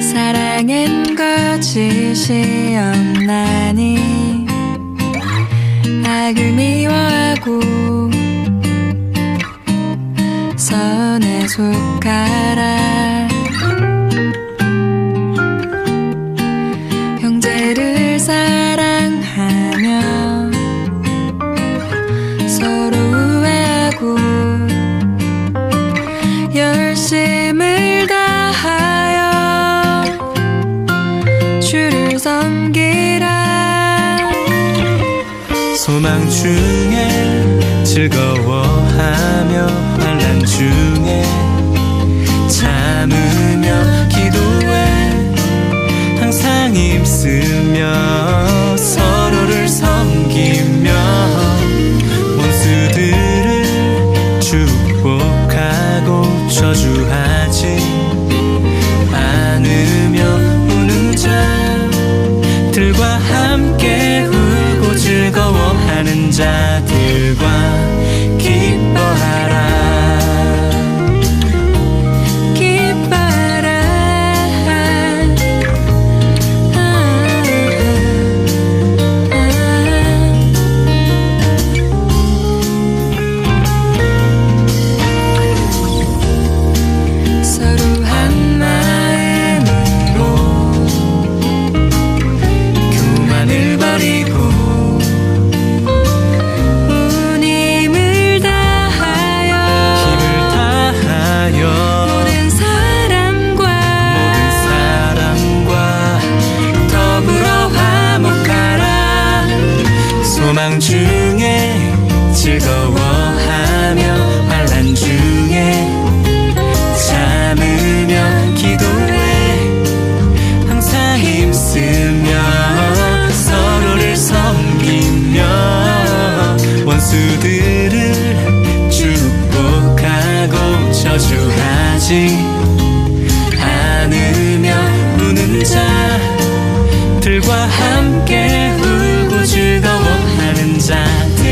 사랑은 거짓이 없나니 악을 미워하고 선에 속하라 형제를 사랑하며 서로 우애하고 열심을 다하여 주를 섬 소망 중에 즐거워하며 환란 중에 참으며 기도 하지 않으며 우는 자들과 함께 울고 즐거워하는 자들